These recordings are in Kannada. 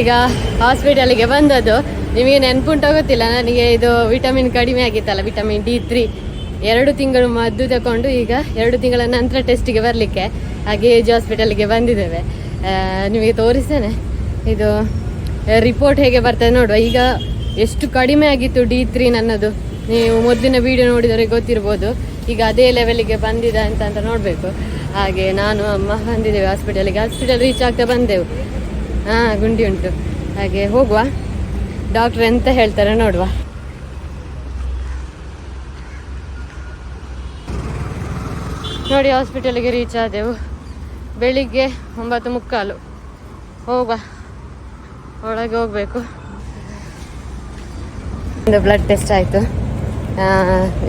ಈಗ ಹಾಸ್ಪಿಟಲ್ಗೆ ಬಂದದ್ದು. ನಿಮಗೆ ನೆನ್ಪುಂಟೋ ಗೊತ್ತಿಲ್ಲ, ನನಗೆ ಇದು ವಿಟಮಿನ್ ಕಡಿಮೆ ಆಗಿತ್ತಲ್ಲ ವಿಟಮಿನ್ ಡಿ ತ್ರೀ ಎರಡು ತಿಂಗಳು ಮದ್ದು ತಗೊಂಡು ಈಗ ಎರಡು ತಿಂಗಳ ನಂತರ ಟೆಸ್ಟಿಗೆ ಬರಲಿಕ್ಕೆ ಹಾಗೆ ಏಜ್ ಹಾಸ್ಪಿಟಲ್ಗೆ ಬಂದಿದ್ದೇವೆ. ನಿಮಗೆ ತೋರಿಸ್ತೇನೆ. ಇದು ರಿಪೋರ್ಟ್ ಹೇಗೆ ಬರ್ತದೆ ನೋಡುವ. ಈಗ ಎಷ್ಟು ಕಡಿಮೆ ಆಗಿತ್ತು ಡಿ ತ್ರೀ ನನ್ನದು? ನೀವು ಮೊದಲಿನ ವಿಡಿಯೋ ನೋಡಿದರೆ ಗೊತ್ತಿರ್ಬೋದು. ಈಗ ಅದೇ ಲೆವೆಲಿಗೆ ಬಂದಿದೆ ಅಂತ ಅಂತ ನೋಡಬೇಕು. ಹಾಗೆ ನಾನು ಅಮ್ಮ ಬಂದಿದ್ದೇವೆ ಹಾಸ್ಪಿಟಲಿಗೆ ಹಾಸ್ಪಿಟಲ್ ರೀಚ್ ಆಗ್ತಾ ಬಂದೆವು. ಹಾಂ, ಗುಂಡಿ ಉಂಟು. ಹಾಗೆ ಹೋಗುವ. ಡಾಕ್ಟ್ರ್ ಎಂತ ಹೇಳ್ತಾರೆ ನೋಡುವ. ನೋಡಿ ಹಾಸ್ಪಿಟಲ್ಗೆ ರೀಚ್ ಆದೆವು. ಬೆಳಿಗ್ಗೆ ಒಂಬತ್ತು ಮುಕ್ಕಾಲು. ಹೋಗುವ. ಒಳಗೆ ಹೋಗಬೇಕು. ಒಂದು ಬ್ಲಡ್ ಟೆಸ್ಟ್ ಆಯಿತು.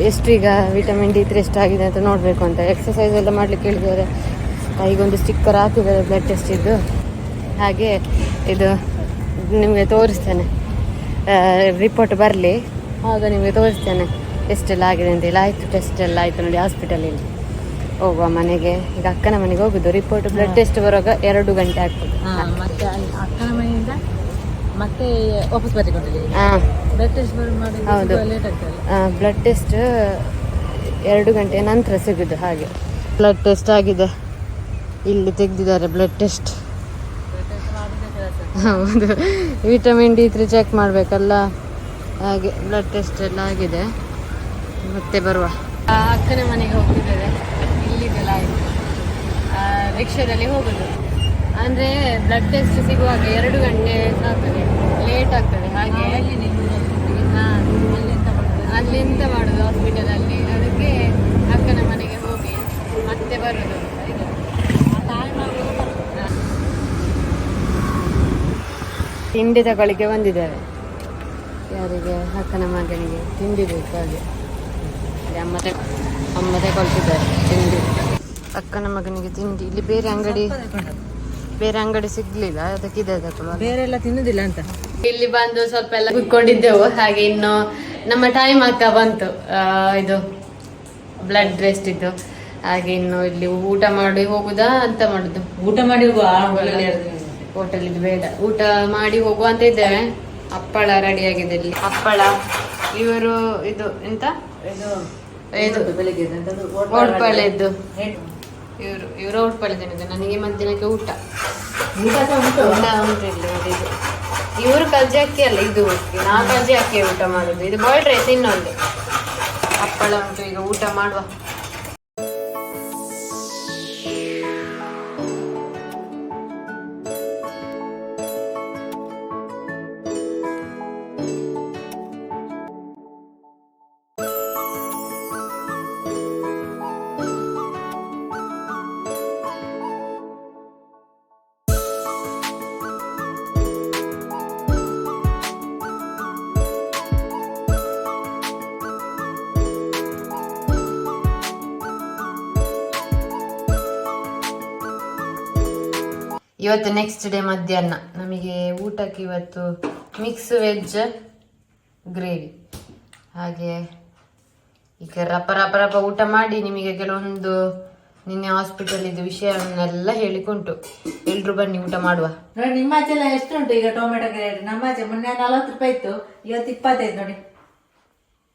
ಎಷ್ಟು ಈಗ ವಿಟಮಿನ್ ಡಿ ತ್ರೀ ಎಷ್ಟಾಗಿದೆ ಅಂತ ನೋಡಬೇಕು ಅಂತ. ಎಕ್ಸಸೈಸ್ ಎಲ್ಲ ಮಾಡಲಿಕ್ಕೆ ಹೇಳಿದ್ದಾರೆ ಈಗೊಂದು ಸ್ಟಿಕ್ಕರ್ ಹಾಕಿದ್ದಾರೆ ಬ್ಲಡ್ ಟೆಸ್ಟ್ ಇದ್ದು. ಹಾಗೆ ಇದು ನಿಮಗೆ ತೋರಿಸ್ತೇನೆ. ರಿಪೋರ್ಟ್ ಬರಲಿ. ಆಗ ನಿಮಗೆ ತೋರಿಸ್ತೇನೆ ಎಷ್ಟೆಲ್ಲ ಆಗಿದೆ ಅಂತ ಇಲ್ಲ ಆಯಿತು ಟೆಸ್ಟ್ ಎಲ್ಲ ಆಯಿತು ನೋಡಿ ಹಾಸ್ಪಿಟಲಲ್ಲಿ ಹೋಗುವ ಮನೆಗೆ. ಈಗ ಅಕ್ಕನ ಮನೆಗೆ ಹೋಗುದು. ರಿಪೋರ್ಟ್ ಬ್ಲಡ್ ಟೆಸ್ಟ್ ಬರುವಾಗ ಎರಡು ಗಂಟೆ ಆಗ್ತದೆ. ಮತ್ತೆ ಅಕ್ಕನ ಮನೆಯಿಂದ ಮತ್ತೆ ವಾಪಸ್ ಬ್ಲಡ್ ಟೆಸ್ಟ್ ಹೌದು. ಬ್ಲಡ್ ಟೆಸ್ಟ್ ಎರಡು ಗಂಟೆ ನಂತರ ಸಿಗುದು ಹಾಗೆ. ಬ್ಲಡ್ ಟೆಸ್ಟ್ ಆಗಿದೆ. ಇಲ್ಲಿ ತೆಗೆದಿದ್ದಾರೆ ಬ್ಲಡ್ ಟೆಸ್ಟ್ ಹೌದು. ವಿಟಮಿನ್ ಡಿ ತ್ರೀ ಚೆಕ್ ಮಾಡಬೇಕಲ್ಲ? ಹಾಗೆ ಬ್ಲಡ್ ಟೆಸ್ಟ್ ಎಲ್ಲ ಆಗಿದೆ. ಮತ್ತೆ ಬರುವ. ಅಕ್ಕನ ಮನೆಗೆ ಹೋಗ್ತಿದ್ದೇವೆ. ಇಲ್ಲಿದೆಲ್ಲ ಆಯಿತು ರಿಕ್ಷಾದಲ್ಲಿ ಹೋಗೋದು. ಅಂದರೆ ಬ್ಲಡ್ ಟೆಸ್ಟ್ ಸಿಗುವಾಗ ಎರಡು ಗಂಟೆ ಆಗ್ತದೆ ಲೇಟ್ ಆಗ್ತದೆ. ಹಾಗೆ. ಅಲ್ಲಿಂದ ಮಾಡೋದು? ಹಾಸ್ಪಿಟಲಲ್ಲಿ ಅದಕ್ಕೆ ಅಕ್ಕನ ಮನೆಗೆ ಹೋಗಿ ಮತ್ತೆ ಬರೋದು ಹಾಗೆ. ಹಾ. ತಿಂಡಿ ತಗೊಳ್ಳಿಕ್ಕೆ ಬಂದಿದ್ದಾರೆ. ಯಾರಿಗೆ? ಅಕ್ಕನ ಮಗನಿಗೆ ತಿಂಡಿ ಬೇಕು ಹಾಗೆ. ಅಮ್ಮ ಅಮ್ಮ ತಗೊಳ್ತಿದ್ದಾರೆ ತಿಂಡಿ. ಅಕ್ಕನ ಮಗನಿಗೆ ತಿಂಡಿ. ಇಲ್ಲಿ ಬೇರೆ ಅಂಗಡಿ ಬೇರೆ ಅಂಗಡಿ ಸಿಗ್ಲಿಲ್ಲ. ಅದಕ್ಕೆ ಇದೆ ತಗೊಳ್ಳುವ ಬೇರೆ ಎಲ್ಲ ತಿನ್ನುದಿಲ್ಲ ಅಂತ? ಇಲ್ಲಿ ಬಂದು ಸ್ವಲ್ಪ ಎಲ್ಲ ಕುತ್ಕೊಂಡಿದ್ದೆವು. ಹಾಗೆ ಇನ್ನು ನಮ್ಮ ಟೈಮ್ ಆಗ್ತಾ ಬಂತು. ಇದು ಬ್ಲಡ್ ಟೆಸ್ಟ್ ಇದ್ದು. ಹಾಗೆ ಇನ್ನು ಇಲ್ಲಿ ಊಟ ಮಾಡಿ ಹೋಗುದಾ ಅಂತ ಮಾಡುದು. ಊಟ ಮಾಡಿ ಹೋಟೆಲ್ ಇದು ಬೇಡ. ಊಟ ಮಾಡಿ ಹೋಗುವ ಅಂತ ಇದ್ದೇವೆ. ಹಪ್ಪಳ ರೆಡಿ ಆಗಿದೆ ಇಲ್ಲಿ. ಹಪ್ಪಳ ಇವರು ಇದು ಎಂತ? ಇದು ಬೆಳಿಗ್ಗೆ ಓಟ್ಪಳೆದ್ದು ಇವರು ಇವರು ಓಟ್ಪಳೆ ತಿನ್ನುದು ನನಗೆ ಮಧ್ಯಾಹ್ನಕ್ಕೆ ಊಟ. ಉಂಟು? ಇಲ್ಲಿ ಇವರು ಕಜ್ಜಿ ಅಕ್ಕಿ ಅಲ್ಲ ಇದು ನಾ ಕಜ್ಜಿ ಅಕ್ಕಿ ಊಟ ಮಾಡುದು. ಇದು ಬಾಯ್ಡ್ರೆ ರೈಸ್ ಇನ್ನೊಂದು. ಹಪ್ಪಳ ಉಂಟು. ಈಗ ಊಟ ಮಾಡುವ. ಇವತ್ತು ನೆಕ್ಸ್ಟ್ ಡೇ ಮಧ್ಯಾಹ್ನ. ನಮಗೆ ಊಟಕ್ಕೆ ಇವತ್ತು ಮಿಕ್ಸ್ ವೆಜ್ ಗ್ರೇವಿ ಹಾಗೆ ಈಗ ರಪ ರಪ ರಪ ಊಟ ಮಾಡಿ ನಿಮಗೆ ಕೆಲವೊಂದು ನಿನ್ನೆ ಹಾಸ್ಪಿಟಲ್ ಇದ್ದು ವಿಷಯವನ್ನೆಲ್ಲ ಹೇಳಿಕೊಂಟು. ಎಲ್ರು ಬನ್ನಿ ಊಟ ಮಾಡುವ. ನೋಡಿ ನಿಮ್ಮ ಎಲ್ಲ ಎಷ್ಟು ಉಂಟು ಈಗ ಟೊಮೆಟೊ ರೇಟ್ ನಮ್ಮ ಆಚೆ ಮೊನ್ನೆ ನಲವತ್ತು ರೂಪಾಯಿ ಇತ್ತು ಇವತ್ತು ಇಪ್ಪತ್ತೈದು ನೋಡಿ.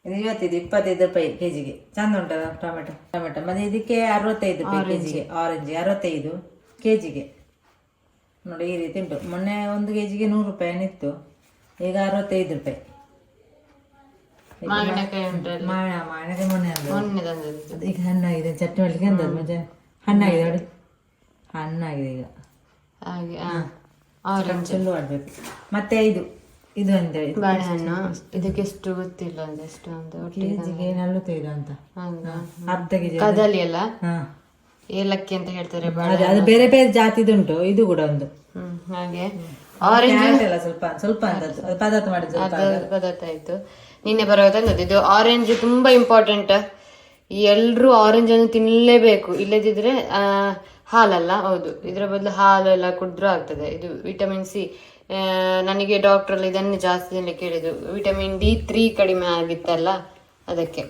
ಇದು ಇವತ್ತಿದು ಇಪ್ಪತ್ತೈದು ರೂಪಾಯಿ ಕೆಜಿಗೆ. ಚಂದ ಉಂಟಲ್ಲ ಟೊಮೆಟೊ? ಟೊಮೆಟೊ. ಮತ್ತೆ ಇದಕ್ಕೆ ಅರವತ್ತೈದು ರೂಪಾಯಿ ಕೆಜಿಗೆ. ಆರೆಂಜ್ ಅರವತ್ತೈದು ಕೆಜಿಗೆ. ನೋಡಿ ಈ ರೀತಿ ಉಂಟು. ಮೊನ್ನೆ ಒಂದು ಕೆ ಜಿಗೆ ನೂರು ರೂಪಾಯಿ ಏನಿತ್ತು ಈಗ ಅರವತ್ತೈದು ರೂಪಾಯಿ. ಮಾವಿನಕಾಯಿ ಮೊನ್ನೆ ಈಗ ಹಣ್ಣಾಗಿದೆ. ಚಟ್ನಿ ಮಾಡ್ಲಿಕ್ಕೆ ಅಂದದ್ದು ಮಜಾ? ಹಣ್ಣಾಗಿದೆ ನೋಡಿ. ಹಣ್ಣಾಗಿದೆ ಈಗ. ಹಾಗೆ ಆರೆಂಜ್. ಚೆಲ್ಲು ಮಾಡ್ಬೇಕು. ಮತ್ತೆ ಇದು ಇದು ಅಂತ ಬಾಳೆಹಣ್ಣು ಇದಕ್ಕೆ ಎಷ್ಟು ಗೊತ್ತಿಲ್ಲ ಅಂತ ಎಷ್ಟು ಅಂತ ನಲ್ವತ್ತೈದು ಅಂತ. ಅರ್ಧ ಕೆಜಿ ಕದಲಿ ಅಲ್ಲ ಹಾ. ಏಲಕ್ಕಿ ಅಂತ ಹೇಳ್ತಾರೆ ಬಾಳೆ ಅದು ಬೇರೆ ಬೇರೆ ಜಾತಿದುಂಟು ಇದು ಕೂಡ ಒಂದು. ಹ್ಮ್ ಹಾಗೆ. ಆರೆಂಜ್ ಸ್ವಲ್ಪ ಸ್ವಲ್ಪ ಅಂತದ್ದು ಅದು ಪದಾರ್ಥ ಮಾಡಿದ್ರು ಸ್ವಲ್ಪ ಪದಾರ್ಥ ಆಯ್ತು. ನಿನ್ನೆ ಬರುವಾಗ ತಂದದ್ದು ಇದು ಆರೆಂಜ್ ತುಂಬಾ ಇಂಪಾರ್ಟೆಂಟ್ ಎಲ್ರು ಆರೆಂಜ್ ಅನ್ನು ತಿನ್ನಲೇಬೇಕು ಇಲ್ಲದಿದ್ರೆ ಆ, ಹಾಲಲ್ಲ ಹೌದು. ಇದರ ಬದಲು ಹಾಲೆಲ್ಲ ಕುಡಿದ್ರೂ ಆಗ್ತದೆ. ಇದು ವಿಟಮಿನ್ ಸಿ ನನಗೆ ಡಾಕ್ಟರ್ ಇದನ್ನೇ ಜಾಸ್ತಿ ಜನ ಕೇಳಿದ್ರು ವಿಟಮಿನ್ ಡಿ ತ್ರೀ ಕಡಿಮೆ ಆಗಿತ್ತಲ್ಲ ಅದಕ್ಕೆ.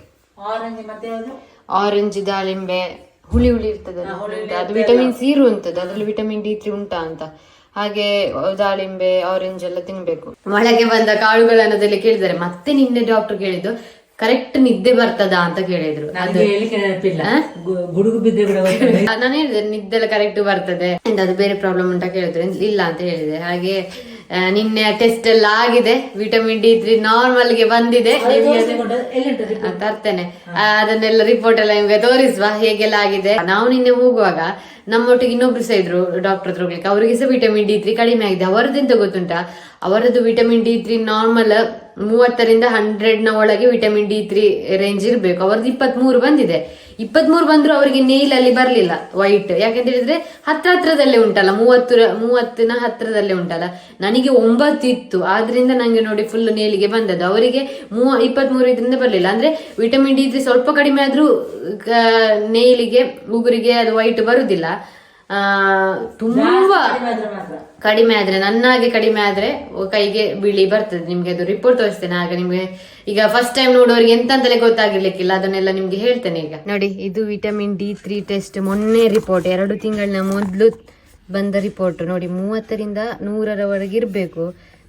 ಆರೆಂಜ್ ಮತ್ತೆ ಯಾವುದು? ಆರೆಂಜ್ ದಾಳಿಂಬೆ. ಹುಳಿ ಹುಳಿ ಇರ್ತದೆ ಅದು ವಿಟಮಿನ್ ಸಿ ಇರುವಂತದ್ದು. ಅದ್ರಲ್ಲಿ ವಿಟಮಿನ್ ಡಿ ತ್ರೀ ಉಂಟಾ ಅಂತ. ಹಾಗೆ ದಾಳಿಂಬೆ ಆರೆಂಜ್ ಎಲ್ಲ ತಿನ್ಬೇಕು. ಮಳೆಗೆ ಬಂದ ಕಾಳುಗಳನ್ನು ಅದೆಲ್ಲ ಕೇಳಿದ್ದಾರೆ. ಮತ್ತೆ ನಿನ್ನೆ ಡಾಕ್ಟರ್ ಕೇಳಿದ್ದು ಕರೆಕ್ಟ್ ನಿದ್ದೆ ಬರ್ತದಾ? ಅಂತ ಕೇಳಿದ್ರು. ಗುಡುಗು ಬಿದ್ದೆ ನಾನು ಹೇಳಿದೆ ನಿದ್ದೆ ಎಲ್ಲ ಕರೆಕ್ಟ್ ಬರ್ತದೆ. ಎಂತ ಅದು ಬೇರೆ ಪ್ರಾಬ್ಲಮ್ ಉಂಟಾ ಕೇಳಿದ್ರೆ. ಇಲ್ಲ ಅಂತ ಹೇಳಿದೆ. ಹಾಗೆ ನಿನ್ನೆ ಟೆಸ್ಟ್ ಎಲ್ಲ ಆಗಿದೆ. ವಿಟಮಿನ್ ಡಿ ತ್ರೀ ನಾರ್ಮಲ್ಗೆ ಬಂದಿದೆ. ತರ್ತೇನೆ. ಅದನ್ನೆಲ್ಲ ರಿಪೋರ್ಟ್ ಎಲ್ಲ ನಿಮ್ಗೆ ತೋರಿಸುವ ಹೇಗೆಲ್ಲ ಆಗಿದೆ. ನಾವು ನಿನ್ನೆ ಹೋಗುವಾಗ ನಮ್ಮೊಟ್ಟಿಗೆ ಇನ್ನೊಬ್ರು ಸಹ ಇದ್ರು ಡಾಕ್ಟರ್ ಹತ್ರ ಹೋಗ್ಲಿಕ್ಕೆ. ಅವರಿಗೆ ಸಹ ವಿಟಮಿನ್ ಡಿ ತ್ರೀ ಕಡಿಮೆ ಆಗಿದೆ. ಅವರದ್ದೆಂತ ಗೊತ್ತುಂಟಾ? ಅವರದ್ದು ವಿಟಮಿನ್ ಡಿ ತ್ರೀ ನಾರ್ಮಲ್ ಮೂವತ್ತರಿಂದ ಹಂಡ್ರೆಡ್ನ ಒಳಗೆ ವಿಟಮಿನ್ ಡಿ ತ್ರೀ ರೇಂಜ್ ಇರ್ಬೇಕು. ಅವರದ್ದು ಇಪ್ಪತ್ತ್ ಮೂರು ಬಂದಿದೆ. ಇಪ್ಪತ್ತ್ ಮೂರು ಬಂದ್ರು ಅವರಿಗೆ ನೀಲ್ ಅಲ್ಲಿ ಬರ್ಲಿಲ್ಲ ವೈಟ್ ಯಾಕಂತ ಹೇಳಿದ್ರೆ ಹತ್ರ ಹತ್ರದಲ್ಲೇ ಉಂಟಲ್ಲ, ಮೂವತ್ತು ಮೂವತ್ತಿನ ಹತ್ರದಲ್ಲೇ ಉಂಟಲ್ಲ. ನನಗೆ ಒಂಬತ್ತು ಇತ್ತು, ಆದ್ರಿಂದ ನಂಗೆ ನೋಡಿ ಫುಲ್ ನೇಲಿಗೆ ಬಂದದ್ದು. ಅವರಿಗೆ ಮೂವ, ಇಪ್ಪತ್ಮೂರು ಇದರಿಂದ ಬರ್ಲಿಲ್ಲ. ಅಂದ್ರೆ ವಿಟಮಿನ್ ಡಿ ಇದ್ರೆ ಸ್ವಲ್ಪ ಕಡಿಮೆ ಆದ್ರೂ ನೇಲಿಗೆ ಉಗುರಿಗೆ ಅದು ವೈಟ್ ಬರುದಿಲ್ಲ. ತುಂಬಾ ಕಡಿಮೆ ಆದ್ರೆ ನನ್ನಾಗೆ ಕಡಿಮೆ ಆದ್ರೆ ಕೈಗೆ ಬಿಳಿ ಬರ್ತದೆ. ನಿಮ್ಗೆ ಅದು ರಿಪೋರ್ಟ್ ತೋರಿಸ್ತೇನೆ. ಆಗ ನಿಮ್ಗೆ ಈಗ ಫಸ್ಟ್ ಟೈಮ್ ನೋಡೋರಿಗೆ ಎಂತ ಅಂತಲೇ ಗೊತ್ತಾಗಿರ್ಲಿಕ್ಕಿಲ್ಲ. ಅದನ್ನೆಲ್ಲ ನಿಮ್ಗೆ ಹೇಳ್ತೇನೆ ಈಗ. ನೋಡಿ ಇದು ವಿಟಮಿನ್ ಡಿ ತ್ರೀ ಟೆಸ್ಟ್ ಮೊನ್ನೆ ರಿಪೋರ್ಟ್ ಎರಡು ತಿಂಗಳಿನ ಮೊದಲು ಬಂದ ರಿಪೋರ್ಟ್ ನೋಡಿ ಮೂವತ್ತರಿಂದ ನೂರರವರೆಗೆ ಇರಬೇಕು.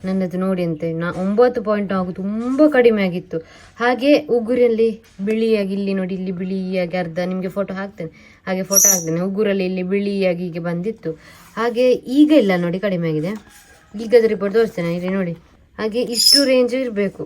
ನನ್ನದು ನೋಡಿ ಅಂತ ನಾ ಒಂಬತ್ತು ಪಾಯಿಂಟ್ ನಾಲ್ಕು ತುಂಬ ಕಡಿಮೆ ಆಗಿತ್ತು. ಹಾಗೆ ಉಗುರಲ್ಲಿ ಬಿಳಿಯಾಗಿ ಇಲ್ಲಿ ನೋಡಿ, ಇಲ್ಲಿ ಬಿಳಿಯಾಗಿ ಅರ್ಧ ನಿಮಗೆ ಫೋಟೋ ಹಾಕ್ತೇನೆ. ಹಾಗೆ ಫೋಟೋ ಹಾಕ್ತೇನೆ. ಉಗುರಲ್ಲಿ ಇಲ್ಲಿ ಬಿಳಿಯಾಗಿ ಹೀಗೆ ಬಂದಿತ್ತು. ಹಾಗೆ ಈಗ ಇಲ್ಲ ನೋಡಿ, ಕಡಿಮೆ ಆಗಿದೆ. ಈಗದ ರಿಪೋರ್ಟ್ ತೋರಿಸ್ತೇನೆ, ಇಲ್ಲಿ ನೋಡಿ. ಹಾಗೆ ಇಷ್ಟು ರೇಂಜ್ ಇರಬೇಕು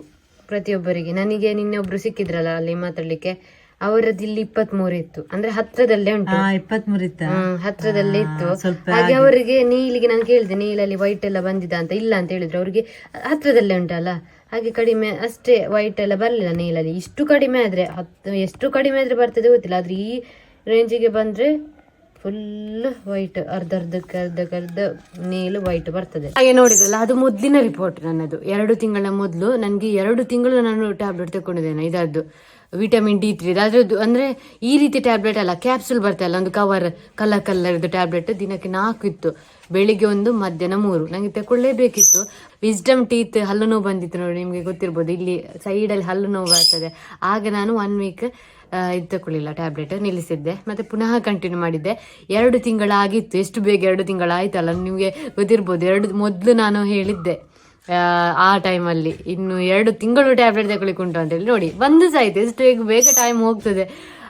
ಪ್ರತಿಯೊಬ್ಬರಿಗೆ. ನನಗೆ ನಿನ್ನೆ ಒಬ್ಬರು ಸಿಕ್ಕಿದ್ರಲ್ಲ, ಅಲ್ಲಿ ಮಾತಾಡ್ಲಿಕ್ಕೆ. ಅವರದ್ದು ಇಲ್ಲಿ ಇಪ್ಪತ್ಮೂರು ಇತ್ತು. ಅಂದ್ರೆ ಹತ್ರದಲ್ಲೇ ಉಂಟು. ಇಪ್ಪತ್ಮೂರು ಇತ್ತು? ಹತ್ತಿರದಲ್ಲೇ ಹತ್ರದಲ್ಲೇ ಇತ್ತು. ಹಾಗೆ ಅವರಿಗೆ ನೀಲಿಗೆ ನಾನು ಕೇಳಿದೆ ನೀಲಲ್ಲಿ ವೈಟ್ ಎಲ್ಲ ಬಂದಿದ ಅಂತ ಇಲ್ಲ ಅಂತ ಹೇಳಿದ್ರು. ಅವರಿಗೆ ಹತ್ರದಲ್ಲೇ ಉಂಟಲ್ಲ? ಹಾಗೆ ಕಡಿಮೆ ಅಷ್ಟೇ ವೈಟ್ ಎಲ್ಲ ಬರಲಿಲ್ಲ ನೀಲಲ್ಲಿ. ಇಷ್ಟು ಕಡಿಮೆ ಆದ್ರೆ ಹತ್ತು ಎಷ್ಟು ಕಡಿಮೆ ಆದ್ರೆ ಬರ್ತದೆ ಗೊತ್ತಿಲ್ಲ. ಆದ್ರೆ ಈ ರೇಂಜಿಗೆ ಬಂದ್ರೆ ಫುಲ್ ವೈಟ್ ಅರ್ಧ ಅರ್ಧಕ್ಕೆ ಅರ್ಧಕ್ಕೆ ಅರ್ಧ ನೀಲು ವೈಟ್ ಬರ್ತದೆ. ಹಾಗೆ ನೋಡಿದ್ರಲ್ಲ ಅದು ಮೊದಲಿನ ರಿಪೋರ್ಟ್ ನನ್ನದು. ಎರಡು ತಿಂಗಳ ಮೊದಲು ನನಗೆ ಎರಡು ತಿಂಗಳು ನಾನು ಟ್ಯಾಬ್ಲೆಟ್ ತಗೊಂಡಿದ್ದೇನೆ ಇದರದ್ದು ವಿಟಮಿನ್ ಡಿ ತ್ರೀ ಅದರದ್ದು ಅಂದರೆ ಈ ರೀತಿ ಟ್ಯಾಬ್ಲೆಟ್ ಅಲ್ಲ ಕ್ಯಾಪ್ಸೂಲ್ ಬರ್ತಲ್ಲ ಒಂದು ಕವರ್ ಕಲರ್ ಕಲರ್ದು ಟ್ಯಾಬ್ಲೆಟ್ ದಿನಕ್ಕೆ ನಾಲ್ಕು ಇತ್ತು. ಬೆಳಿಗ್ಗೆ ಒಂದು, ಮಧ್ಯಾಹ್ನ ಮೂರು. ನನಗೆ ತಗೊಳ್ಳೇಬೇಕಿತ್ತು ವಿಸ್ಡಮ್ ಟೀತ್ ಹಲ್ಲು ನೋವು ಬಂದಿತ್ತು ನೋಡಿ, ನಿಮಗೆ ಗೊತ್ತಿರ್ಬೋದು. ಇಲ್ಲಿ ಸೈಡಲ್ಲಿ ಹಲ್ಲು ನೋವು ಬರ್ತದೆ. ಆಗ ನಾನು ಒನ್ ವೀಕ್ ಇದು ತಗೊಳ್ಳಿಲ್ಲ ಟ್ಯಾಬ್ಲೆಟ್ ನಿಲ್ಲಿಸಿದ್ದೆ. ಮತ್ತೆ ಪುನಃ ಕಂಟಿನ್ಯೂ ಮಾಡಿದ್ದೆ. ಎರಡು ತಿಂಗಳಾಗಿತ್ತು. ಎಷ್ಟು ಬೇಗ ಎರಡು ತಿಂಗಳಾಯ್ತಲ್ಲ ನಿಮಗೆ ಗೊತ್ತಿರ್ಬೋದು. ಎರಡು, ಮೊದಲು ನಾನು ಹೇಳಿದ್ದೆ. ಆ, ಟೈಮಲ್ಲಿ ಇನ್ನು ಎರಡು ತಿಂಗಳು ಟ್ಯಾಬ್ಲೆಟ್ ತಗೊಳ್ಳಿಕ್ಕೆ ಉಂಟು ಅಂತೇಳಿ ನೋಡಿ ಬಂದು ಸಹ ಆಯ್ತು ಎಷ್ಟು ಬೇಗ ಬೇಗ ಟೈಮ್ ಹೋಗ್ತದೆ.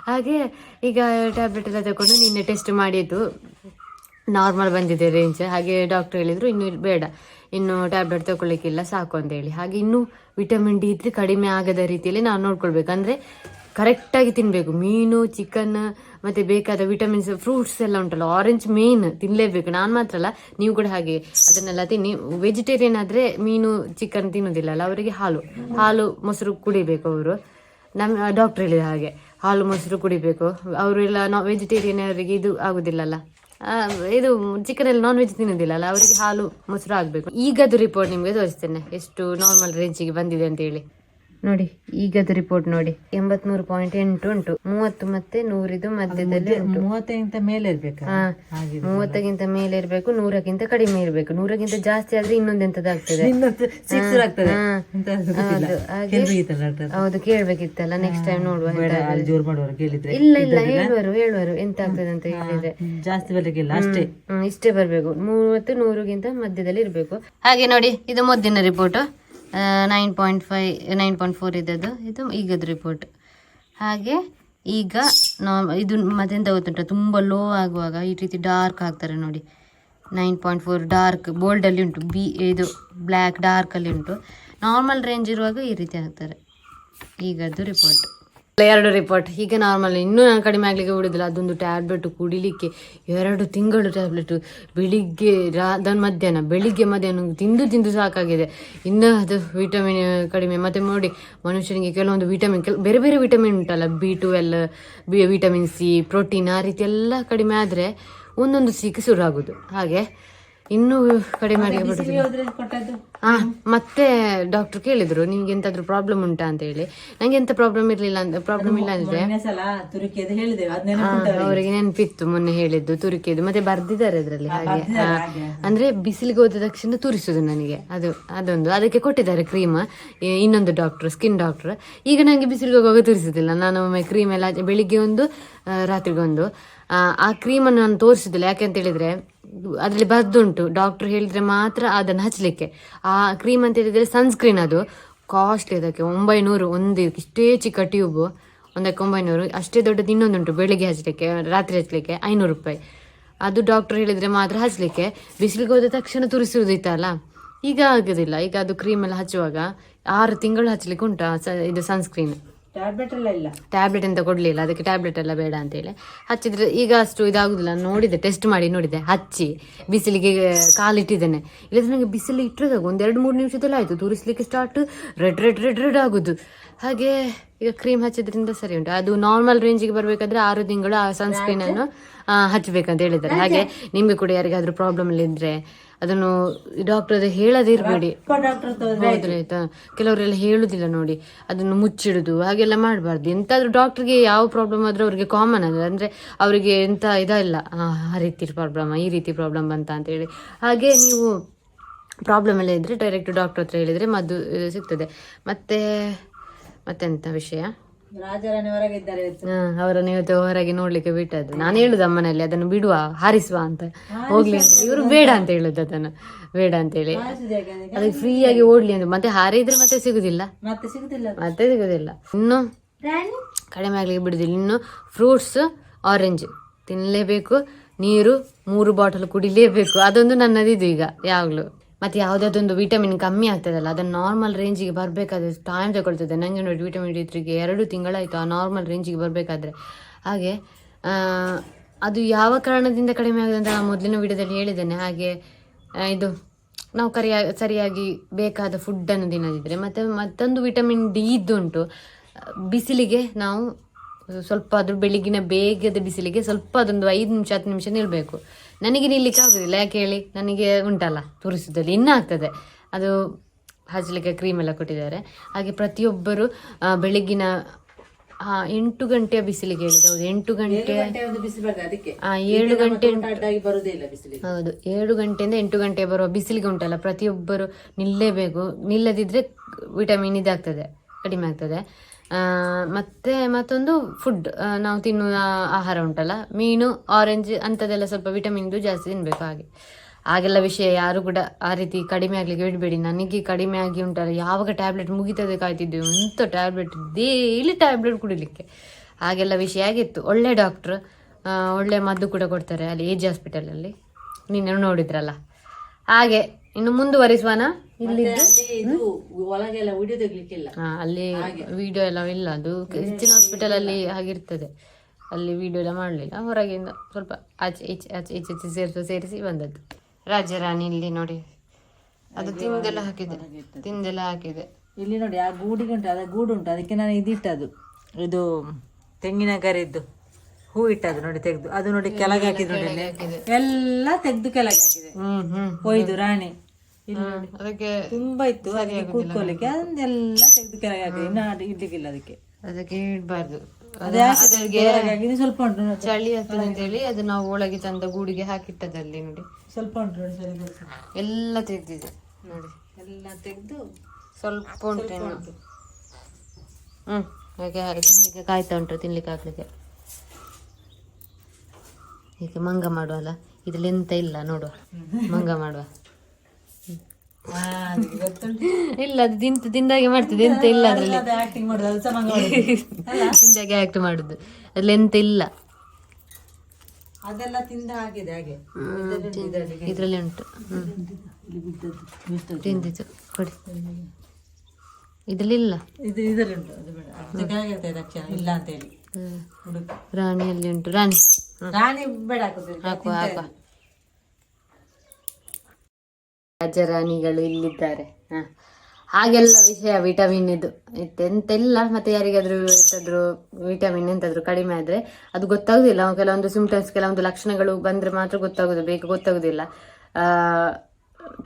ಹಾಗೆ ಈಗ ಟ್ಯಾಬ್ಲೆಟ್ ಎಲ್ಲ ತಗೊಂಡು ನಿನ್ನೆ ಟೆಸ್ಟ್ ಮಾಡಿದ್ದು. ನಾರ್ಮಲ್ ಬಂದಿದೆ ರೇಂಜ್ ಹಾಗೆ ಡಾಕ್ಟರ್ ಹೇಳಿದ್ರು ಇನ್ನು ಬೇಡ. ಇನ್ನು ಟ್ಯಾಬ್ಲೆಟ್ ತಗೊಳ್ಳಿಕ್ಕಿಲ್ಲ. ಸಾಕು ಅಂತ ಹೇಳಿ ಹಾಗೆ ಇನ್ನು ವಿಟಮಿನ್ ಡಿ ಇದ್ರೆ ಕಡಿಮೆ ಆಗದ ರೀತಿಯಲ್ಲಿ ನಾವು ನೋಡ್ಕೊಳ್ಬೇಕು. ಅಂದ್ರೆ ಕರೆಕ್ಟಾಗಿ ತಿನ್ನಬೇಕು ಮೀನು ಚಿಕನ್ ಮತ್ತೆ ಬೇಕಾದ ವಿಟಮಿನ್ಸ್ ಫ್ರೂಟ್ಸ್ ಎಲ್ಲ ಉಂಟಲ್ಲ ಆರೆಂಜ್ ಮೇನ್ ತಿನ್ನಲೇಬೇಕು ನಾನು ಮಾತ್ರ ಅಲ್ಲ, ನೀವು ಕೂಡ ಹಾಗೆ ಅದನ್ನೆಲ್ಲ ತಿನ್ನಿ. ವೆಜಿಟೇರಿಯನ್ ಆದ್ರೆ ಮೀನು ಚಿಕನ್ ತಿನ್ನೋದಿಲ್ಲ ಅಲ್ಲ, ಅವರಿಗೆ ಹಾಲು. ಹಾಲು, ಮೊಸರು ಕುಡಿಬೇಕು ಅವರು. ನಮ್ಮ ಡಾಕ್ಟರ್ ಹೇಳಿದ ಹಾಗೆ. ಹಾಲು, ಮೊಸರು ಕುಡಿಬೇಕು. ಅವರೆಲ್ಲ ನಾ ವೆಜಿಟೇರಿಯನ್ ಅವರಿಗೆ ಇದು ಆಗುದಿಲ್ಲಲ್ಲ ಇದು ಚಿಕನ್ ಎಲ್ಲ ನಾನ್ ವೆಜ್ ತಿನ್ನೋದಿಲ್ಲ ಅಲ್ಲ, ಅವರಿಗೆ ಹಾಲು, ಮೊಸರು ಆಗಬೇಕು. ಈಗದು ರಿಪೋರ್ಟ್ ನಿಮಗೆ ತೋರಿಸ್ತೇನೆ, ಎಷ್ಟು ನಾರ್ಮಲ್ ರೇಂಜಿಗೆ ಬಂದಿದೆ ಅಂತ ಹೇಳಿ. ನೋಡಿ ಈಗದ ರಿಪೋರ್ಟ್ ನೋಡಿ. ಎಂಬತ್ಮೂರು ಪಾಯಿಂಟ್ ಎಂಟು ಉಂಟು. ಮೂವತ್ತು ಮತ್ತೆ ನೂರಿದು ಮಧ್ಯದಲ್ಲಿ ಉಂಟು. ಮೂವತ್ತೈಗಿಂತ ಮೇಲೆ ಇರ್ಬೇಕು? ಮೂವತ್ತಕ್ಕಿಂತ ಮೇಲೆ ಇರ್ಬೇಕು ನೂರಕ್ಕಿಂತ ಕಡಿಮೆ ಇರ್ಬೇಕು. ನೂರಕ್ಕಿಂತ ಜಾಸ್ತಿ ಆದ್ರೆ ಇನ್ನೊಂದೆಂತದಾಗ್ತದೆ ಹೌದು, ಕೇಳ್ಬೇಕಿತ್ತಲ್ಲ ನೆಕ್ಸ್ಟ್ ಟೈಮ್ ನೋಡುವ ಇಲ್ಲ ಇಲ್ಲ ಹೇಳುವರು ಹೇಳುವರು ಎಂತ ಆಗ್ತದೆ ಅಂತ ಹೇಳಿದ್ರೆ. ಜಾಸ್ತಿ ಅಷ್ಟೇ. ಇಷ್ಟೇ ಬರ್ಬೇಕು. ಮೂವತ್ತು ನೂರಗಿಂತ ಮಧ್ಯದಲ್ಲಿ ಇರ್ಬೇಕು. ಹಾಗೆ ನೋಡಿ ಇದು ಮೊದಲಿನ report nine point five nine point four ಇದ್ದದ್ದು. ಇದು ಈಗದ ರಿಪೋರ್ಟ್ ಹಾಗೆ ಈಗ ನಾ ಇದು ಮತ್ತೆಂತ ಗೊತ್ತುಂಟ? ತುಂಬ ಲೋ ಆಗುವಾಗ ಈ ರೀತಿ ಡಾರ್ಕ್ ಆಗ್ತಾರೆ ನೋಡಿ. ನೈನ್ ಪಾಯಿಂಟ್ ಫೋರ್ ಡಾರ್ಕ್ ಬೋಲ್ಡಲ್ಲಿ ಉಂಟು. ಬಿ ಇದು ಬ್ಲ್ಯಾಕ್ ಡಾರ್ಕಲ್ಲಿ ಉಂಟು. ನಾರ್ಮಲ್ ರೇಂಜ್ ಇರುವಾಗ ಈ ರೀತಿ ಆಗ್ತಾರೆ. ಈಗದ್ದು ರಿಪೋರ್ಟ್ ಎರಡು ರಿಪೋರ್ಟ್ ಹೀಗೆ ನಾರ್ಮಲ್ ಇನ್ನೂ ನಾನು ಕಡಿಮೆ ಆಗ್ಲಿಕ್ಕೆ ಬಿಡುದಿಲ್ಲ. ಅದೊಂದು ಟ್ಯಾಬ್ಲೆಟ್ ಕುಡಿಲಿಕ್ಕೆ ಎರಡು ತಿಂಗಳು ಟ್ಯಾಬ್ಲೆಟ್ ಬೆಳಿಗ್ಗೆ ರಾ ಮಧ್ಯಾಹ್ನ, ಬೆಳಿಗ್ಗೆ ಮಧ್ಯಾಹ್ನ ತಿಂದು ತಿಂದು ಸಾಕಾಗಿದೆ. ಇನ್ನು ಅದು ವಿಟಮಿನ್ ಕಡಿಮೆ. ಮತ್ತೆ ನೋಡಿ, ಮನುಷ್ಯನಿಗೆ ಕೆಲವೊಂದು ವಿಟಮಿನ್ ಕೆಲ, ಬೇರೆ ಬೇರೆ ವಿಟಮಿನ್ ಉಂಟಲ್ಲ. B two B vitamin C protein ಆ ರೀತಿ ಎಲ್ಲ ಕಡಿಮೆ ಆದರೆ ಒಂದೊಂದು ಸಿಕ್ಕಿ ಶುರು ಆಗೋದು. ಹಾಗೆ? ಇನ್ನೂ ಕಡಿಮೆ ಆಗಿ ಬಿಡುದಿಲ್ಲ. ಹೋದ್ರೆ ಕೊಟ್ಟದ್ದು? ಹಾ ಮತ್ತೆ ಡಾಕ್ಟರ್ ಕೇಳಿದ್ರು ನಿಮ್ಗೆ ಎಂತಾದ್ರೂ ಪ್ರಾಬ್ಲಮ್ ಉಂಟಾ? ಅಂತ ಹೇಳಿ. ನಂಗೆ ಎಂತ ಪ್ರಾಬ್ಲಮ್ ಇರ್ಲಿಲ್ಲ ಅಂತ ಪ್ರಾಬ್ಲಮ್ ಇಲ್ಲ ಅಂದ್ರೆ? ಅವರಿಗೆ? ನೆನಪಿತ್ತು ಮೊನ್ನೆ ಹೇಳಿದ್ದು ತುರುಕಿಯದು ಮತ್ತೆ ಬರ್ದಿದ್ದಾರೆ ಅದರಲ್ಲಿ ಹಾಗೆ. ಅಂದ್ರೆ ಬಿಸಿಲಿಗೆ ಹೋದ ತಕ್ಷಣ ತುರಿಸುದು ನನಗೆ. ಅದು ಅದೊಂದು. ಅದಕ್ಕೆ ಕೊಟ್ಟಿದ್ದಾರೆ ಕ್ರೀಮ್ ಇನ್ನೊಂದು ಡಾಕ್ಟರ್ ಸ್ಕಿನ್ ಡಾಕ್ಟರ್ ಈಗ ನನಗೆ ಬಿಸಿಲಿಗೆ ಹೋಗುವಾಗ ತುರಿಸುದಿಲ್ಲ. ನಾನು ಒಮ್ಮೆ ಕ್ರೀಮ್ ಎಲ್ಲ ಬೆಳಿಗ್ಗೆ ಒಂದು ರಾತ್ರಿಗೊಂದು ಆ, ಆ ಕ್ರೀಮನ್ನು ನಾನು ತೋರಿಸುದಿಲ್ಲ. ಯಾಕೆ ಅಂತ ಹೇಳಿದ್ರೆ ಅದರಲ್ಲಿ ಬರ್ದುಂಟು. ಡಾಕ್ಟರ್ ಹೇಳಿದ್ರೆ ಮಾತ್ರ ಅದನ್ನು ಹಚ್ಚಲಿಕ್ಕೆ ಆ ಕ್ರೀಮ್ ಅಂತ ಹೇಳಿದರೆ ಸನ್ಸ್ಕ್ರೀನ್ ಅದು. ಕಾಸ್ಟ್ಲಿ ಅದಕ್ಕೆ. ಒಂಬೈನೂರು, ಒಂದು ಇಷ್ಟೇ ಚಿಕ್ಕ ಟ್ಯೂಬ್ ಒಂದಕ್ಕೆ ಒಂಬೈನೂರು. ಅಷ್ಟೇ ದೊಡ್ಡದು ಇನ್ನೊಂದುಂಟು ಬೆಳಿಗ್ಗೆ ಹಚ್ಚಲಿಕ್ಕೆ ರಾತ್ರಿ ಹಚ್ಚಲಿಕ್ಕೆ ಐನೂರು ರೂಪಾಯಿ. ಅದು ಡಾಕ್ಟರ್ ಹೇಳಿದ್ರೆ ಮಾತ್ರ ಹಚ್ಚಲಿಕ್ಕೆ ಬಿಸಿಲಿಗೆ ಹೋದ ತಕ್ಷಣ ತುರಿಸುವುದಿತ್ತಲ್ಲ ಈಗ ಆಗೋದಿಲ್ಲ. ಈಗ ಅದು ಕ್ರೀಮ್ ಎಲ್ಲ ಹಚ್ಚುವಾಗ ಆರು ತಿಂಗಳು ಹಚ್ಚಲಿಕ್ಕೆ ಉಂಟು ಇದು ಸನ್ಸ್ಕ್ರೀನ್ ಟ್ಯಾಬ್ಲೆಟ್ ಎಲ್ಲ ಇಲ್ಲ. ಟ್ಯಾಬ್ಲೆಟ್ ಅಂತ ಕೊಡಲಿಲ್ಲ, ಅದಕ್ಕೆ ಟ್ಯಾಬ್ಲೆಟ್ ಎಲ್ಲ ಬೇಡ ಅಂತೇಳಿ ಹಚ್ಚಿದ್ರೆ ಈಗ ಅಷ್ಟು ಇದಾಗುದಿಲ್ಲ, ನೋಡಿದೆ ಟೆಸ್ಟ್ ಮಾಡಿ ನೋಡಿದೆ, ಹಚ್ಚಿ, ಬಿಸಿಲಿಗೆ ಕಾಲಿಟ್ಟಿದ್ದೇನೆ. ಇಲ್ಲದ್ರೆ ನನಗೆ ಬಿಸಿಲು ಇಟ್ಟರೆ ಒಂದೆರಡು ಮೂರು ನಿಮಿಷದಲ್ಲಿ ಆಯಿತು, ತೋರಿಸ್ಲಿಕ್ಕೆ start red red red red ಆಗೋದು. ಹಾಗೆ ಈಗ ಕ್ರೀಮ್ ಹಚ್ಚಿದ್ರಿಂದ ಸರಿ ಉಂಟು. ಅದು ನಾರ್ಮಲ್ ರೇಂಜಿಗೆ ಬರಬೇಕಾದ್ರೆ ಆರು ತಿಂಗಳು ಆ ಸನ್ಸ್ಕ್ರೀನನ್ನು ಹಚ್ಚಬೇಕಂತ ಹೇಳಿದ್ದಾರೆ. ಹಾಗೆ ನಿಮಗೆ ಕೂಡ ಯಾರಿಗಾದ್ರೂ ಪ್ರಾಬ್ಲಮ್ ಇದ್ರೆ ಅದನ್ನು ಡಾಕ್ಟರ್ ಹೇಳದಿರ್ಬೇಡಿ. ಆಯ್ತಾ? ಕೆಲವರೆಲ್ಲ ಹೇಳುದಿಲ್ಲ ನೋಡಿ. ಅದನ್ನು ಮುಚ್ಚಿಡುದು ಹಾಗೆಲ್ಲ ಮಾಡಬಾರ್ದು. ಎಂತಾದ್ರೂ ಡಾಕ್ಟರ್ಗೆ ಯಾವ ಪ್ರಾಬ್ಲಮ್ ಆದ್ರೂ ಅವ್ರಿಗೆ ಕಾಮನ್ ಅದ ಅಂದ್ರೆ ಅವರಿಗೆ ಎಂತ ಇದಲ್ಲ. ಆ ರೀತಿ ಪ್ರಾಬ್ಲಮ್ ಈ ರೀತಿ ಪ್ರಾಬ್ಲಮ್ ಅಂತ ಅಂತ ಹೇಳಿ. ಹಾಗೆ ನೀವು ಪ್ರಾಬ್ಲಮ್ ಎಲ್ಲ ಇದ್ರೆ ಡೈರೆಕ್ಟ್ ಡಾಕ್ಟರ್ ಹತ್ರ ಹೇಳಿದ್ರೆ ಮದ್ದು ಸಿಗ್ತದೆ. ಮತ್ತೆ ಮತ್ತೆಂತ ವಿಷಯ? ಅವರನ್ನು ಇವತ್ತು ಹೊರಗೆ ನೋಡ್ಲಿಕ್ಕೆ ಬಿಟ್ಟದ್ದು. ನಾನು ಹೇಳುದು ಅಮ್ಮನಲ್ಲಿ ಅದನ್ನು ಬಿಡುವ ಹಾರಿಸುವ ಅಂತ. ಹೋಗ್ಲಿ ಅಂತ ಇವರು ಬೇಡ ಅಂತ ಹೇಳುದು ಅದನ್ನು. ಬೇಡ ಅಂತ ಹೇಳಿ. ಅದಕ್ಕೆ? ಫ್ರೀ ಆಗಿ ಓಡ್ಲಿ ಅಂತ. ಮತ್ತೆ ಹಾರಿದ್ರೆ ಮತ್ತೆ ಸಿಗುದಿಲ್ಲ. ಮತ್ತೆ ಸಿಗುದಿಲ್ಲ ಮತ್ತೆ ಸಿಗುದಿಲ್ಲ. ಇನ್ನು ಕಡಿಮೆ ಆಗ್ಲಿಕ್ಕೆ ಬಿಡುದಿಲ್ಲ. ಇನ್ನು ಫ್ರೂಟ್ಸ್ ಆರೆಂಜ್ ತಿನ್ನಲೇಬೇಕು ನೀರು ಮೂರು ಬಾಟಲ್ ಕುಡಿಲೇಬೇಕು. ಅದೊಂದು ನನ್ನದಿದು ಈಗ ಯಾವಾಗಲೂ. ಮತ್ತೆ ಯಾವುದಾದೊಂದು ವಿಟಮಿನ್ ಕಮ್ಮಿ ಆಗ್ತದಲ್ಲ, ಅದನ್ನು ನಾರ್ಮಲ್ ರೇಂಜಿಗೆ ಬರಬೇಕಾದ್ರೆ ಟೈಮ್ ತಗೊಳ್ತದೆ. ನನಗೆ ನೋಡಿ ವಿಟಮಿನ್ ಡಿ ತ್ರೀಗೆ ಎರಡು ತಿಂಗಳಾಯಿತು ಆ ನಾರ್ಮಲ್ ರೇಂಜಿಗೆ ಬರಬೇಕಾದ್ರೆ. ಹಾಗೆ ಅದು ಯಾವ ಕಾರಣದಿಂದ ಕಡಿಮೆ ಆಗಿದೆ ಅಂತ ನಾನು ಮೊದಲಿನ ವಿಡಿಯೋದಲ್ಲಿ ಹೇಳಿದ್ದೇನೆ. ಹಾಗೆ ಇದು ನಾವು ಕರಿಯ, ಸರಿಯಾಗಿ ಬೇಕಾದ ಫುಡ್ಡನ್ನು ತಿನ್ನದಿದ್ದರೆ ಮತ್ತು ಮತ್ತೊಂದು ವಿಟಮಿನ್ ಡಿ ಇದ್ದುಂಟು. ಬಿಸಿಲಿಗೆ ನಾವು ಸ್ವಲ್ಪ ಅದು ಬೆಳಿಗ್ಗಿನ ಬೇಗದ ಬಿಸಿಲಿಗೆ ಸ್ವಲ್ಪ ಅದೊಂದು ಐದು ನಿಮಿಷ ಹತ್ತು ನಿಮಿಷ ನಿಲ್ಲಬೇಕು ನನಗೆ ನಿಲ್ಲಿಕ್ಕೆ ಆಗುದಿಲ್ಲ. ಯಾಕೆ ಹೇಳಿ? ನನಗೆ ಉಂಟಲ್ಲ ತುರಿಸುದಲ್ಲಿ ಇನ್ನೂ ಆಗ್ತದೆ. ಅದು ಹಚ್ಚಲಿಕ್ಕೆ ಕ್ರೀಮ್ ಎಲ್ಲ ಕೊಟ್ಟಿದ್ದಾರೆ. ಹಾಗೆ ಪ್ರತಿಯೊಬ್ಬರು ಬೆಳಿಗ್ಗಿನ ಹಾ ಎಂಟು ಗಂಟೆಯ ಬಿಸಿಲಿಗೆ ಹೇಳಿದ್ದು ಹೌದು ಎಂಟು ಗಂಟೆ ಏಳು ಗಂಟೆ ಹೌದು. ಏಳು ಗಂಟೆಯಿಂದ ಎಂಟು ಗಂಟೆ ಬರುವ ಬಿಸಿಲಿಗೆ ಉಂಟಲ್ಲ. ಪ್ರತಿಯೊಬ್ಬರು ನಿಲ್ಲೇಬೇಕು. ನಿಲ್ಲದಿದ್ರೆ ವಿಟಮಿನ್ ಇದಾಗ್ತದೆ ಕಡಿಮೆ ಆಗ್ತದೆ. ಮತ್ತೆ ಮತ್ತೊಂದು ಫುಡ್ ನಾವು ತಿನ್ನುವ ಆಹಾರ ಉಂಟಲ್ಲ, ಮೀನು ಆರೆಂಜ್ ಅಂಥದ್ದೆಲ್ಲ ಸ್ವಲ್ಪ ವಿಟಮಿನ್ದು ಜಾಸ್ತಿ ತಿನ್ನಬೇಕು ಹಾಗೆ. ಹಾಗೆಲ್ಲ ವಿಷಯ ಯಾರು ಕೂಡ ಆ ರೀತಿ ಕಡಿಮೆ ಆಗ್ಲಿಕ್ಕೆ ಬಿಡಬೇಡಿ. ನನಗೆ ಕಡಿಮೆ ಆಗಿ ಉಂಟಲ್ಲ, ಯಾವಾಗ ಟ್ಯಾಬ್ಲೆಟ್ ಮುಗಿತದೆ ಕಾಯ್ತಿದ್ದೆವು ಎಂಥ ಟ್ಯಾಬ್ಲೆಟ್ ಡೈಲಿ ಟ್ಯಾಬ್ಲೆಟ್ ಕುಡಿಲಿಕ್ಕೆ. ಹಾಗೆಲ್ಲ ವಿಷಯ ಆಗಿತ್ತು. ಒಳ್ಳೆ ಡಾಕ್ಟ್ರು ಒಳ್ಳೆ ಮದ್ದು ಕೂಡ ಕೊಡ್ತಾರೆ ಅಲ್ಲಿ ಏಜ್ ಹಾಸ್ಪಿಟಲಲ್ಲಿ ನೀನು ನೋಡಿದ್ರಲ್ಲ. ಹಾಗೆ ಇನ್ನು ಮುಂದುವರಿಸುವನ? ಇದು ಒಳಗೆಲ್ಲ ವಿಡಿಯೋ ತೆಗ್ಲಿಕ್ಕಿಲ್ಲ. ಹಾ, ಅಲ್ಲಿ ವಿಡಿಯೋ ಎಲ್ಲ ಇಲ್ಲ. ಅದು ಹೆಚ್ಚಿನ ಹಾಸ್ಪಿಟಲ್ ಅಲ್ಲಿ ಆಗಿರ್ತದೆ. ಅಲ್ಲಿ ವಿಡಿಯೋ ಎಲ್ಲ ಮಾಡಲಿಲ್ಲ. ಹೊರಗಿಂದ ಸ್ವಲ್ಪ ಆಚೆ ಈಚೆ ಆಚೆ ಈಚೆ ಈಚೆ ಸೇರಿಸಿ ಸೇರಿಸಿ ಬಂದದ್ದು. ರಾಜರಾಣಿ ಇಲ್ಲಿ ನೋಡಿ. ಅದು ತಿಂದೆಲ್ಲ ಹಾಕಿದೆ. ತಿಂದೆಲ್ಲ ಹಾಕಿದೆ. ಇಲ್ಲಿ ನೋಡಿ ಆ ಗೂಡಿಗೆ ಉಂಟು ಅದ ಗೂಡು ಉಂಟು. ಅದಕ್ಕೆ ನಾನು ಇದಿಟ್ಟದು. ಇದು ತೆಂಗಿನ ಗರಿದ್ದು. ಹೂ ಇಟ್ಟದು ನೋಡಿ ತೆಗ್ದು. ಅದು ನೋಡಿ ಕೆಳಗೆ ಹಾಕಿದ್ ನೋಡಿ ಇಲ್ಲಿ. ಎಲ್ಲ ತೆಗ್ದು ಕೆಳಗೆ ಹಾಕಿದೆ. ಹ್ಮ್ ಹ್ಮ್ ಕೊಯ್ದು ರಾಣಿ. ಇಲ್ಲಿ ನೋಡಿ. ಅದಕ್ಕೆ ತುಂಬಾ ಇತ್ತು. ಅದಕ್ಕೆ ಕೂತ್ಕೊಳ್ಳಿಕ್ಕೆ ಅದನ್ನೆಲ್ಲ ತೆಗ್ದು ಕೆಳಗೆ ಹಾಕಿದೆ. ಇನ್ನು ಅದು ಇಡ್ಲಿಕ್ಕಿಲ್ಲ ಅದಕ್ಕೆ. ಅದಕ್ಕೆ ಇಡಬಾರ್ದು. ಸ್ವಲ್ಪ ಉಂಟು ನೋಡಿ. ಚಳಿ ಆಗ್ತದೆ ಅಂತ ಹೇಳಿ ಅದು ನಾವು ಒಳಗೆ ತಂದ ಗೂಡಿಗೆ ಹಾಕಿಟ್ಟದಲ್ಲಿ ನೋಡಿ. ಸ್ವಲ್ಪ ಉಂಟು ನೋಡಿ ಸರಿ ಗೊತ್ತು. ಎಲ್ಲ ತೆಗ್ದಿದೆ ನೋಡಿ. ಎಲ್ಲ ತೆಗ್ದು ಸ್ವಲ್ಪ ಉಂಟು ಹ್ಮ್ ಹಾಗೆ ಹಾಗೆ ತಿನ್ಲಿಕ್ಕೆ ಕಾಯ್ತಾ ಉಂಟು ತಿನ್ಲಿಕ್ಕೆ ಹಾಕ್ಲಿಕ್ಕೆ ಈಗ ಮಂಗ ಮಾಡುವಲ್ಲ? ಇದ್ರಲ್ಲಿ ಎಂತ ಇಲ್ಲ ನೋಡುವ. ಮಂಗ ಮಾಡುವ. ಇಲ್ಲ ಅದು ತಿಂತ ತಿಂದಾಗೆ ಮಾಡ್ತದೆ ಎಂತ ಇಲ್ಲ ಅದ್ರಲ್ಲಿ. ತಿಂದಾಗೆ ಆಕ್ಟ್ ಮಾಡುದು. ಅದ್ರಲ್ಲಿ ಎಂತ ಇಲ್ಲ. ಅದೆಲ್ಲ ತಿಂದ ಆಗಿದೆ ಹಾಗೆ. ಇದರಲ್ಲಿ- ಉಂಟು. ತಿಂದಿತ್ತು ಕೊಡಿ ಇದ್ರಲ್ಲಿ ಇಲ್ಲ ಇದು ಇದರಲ್ಲಿ ಉಂಟು ಇಲ್ಲ ಅಂತ ಹೇಳಿ ರಾಣಿಯಲ್ಲಿ ಉಂಟು. ರಾಣಿ. ರಾಣಿ ಬೇಡ ರಾಜರಾಣಿಗಳು ಇಲ್ಲಿದ್ದಾರೆ. ಹ. ಹಾಗೆಲ್ಲ ವಿಷಯ ವಿಟಮಿನ್ ಇದು. ಎಂತೆಲ್ಲ ಮತ್ತೆ ಯಾರಿಗಾದ್ರೂ ಎಂತಾದ್ರೂ ವಿಟಮಿನ್ ಎಂತಾದ್ರೂ ಕಡಿಮೆ ಆದ್ರೆ ಅದು ಗೊತ್ತಾಗುದಿಲ್ಲ. ಕೆಲವೊಂದು ಸಿಂಪ್ಟಮ್ಸ್ ಕೆಲವೊಂದು ಲಕ್ಷಣಗಳು ಬಂದ್ರೆ ಮಾತ್ರ ಗೊತ್ತಾಗುದು ಬೇಗ ಗೊತ್ತಾಗುದಿಲ್ಲ. ಆ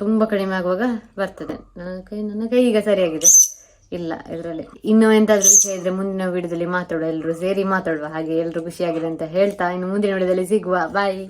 ತುಂಬಾ ಕಡಿಮೆ ಆಗುವಾಗ ಬರ್ತದೆ. ನನ್ನ ಕೈ ನನ್ನ ಕೈ ಈಗ ಸರಿಯಾಗಿದೆ. ಇಲ್ಲ, ಇದರಲ್ಲಿ. ಇನ್ನು ಎಂತಾದ್ರೂ ವಿಷಯ ಇದ್ರೆ ಮುಂದಿನ ವಿಡಿಯೋದಲ್ಲಿ ಮಾತಾಡುವ. ಎಲ್ಲರೂ ಸೇರಿ ಮಾತಾಡುವ ಹಾಗೆ ಎಲ್ಲರೂ ಖುಷಿಯಾಗಿದೆ ಅಂತ ಹೇಳ್ತಾ ಇನ್ನು ಮುಂದಿನ ವಿಡಿಯೋದಲ್ಲಿ ಸಿಗುವ. ಬಾಯ್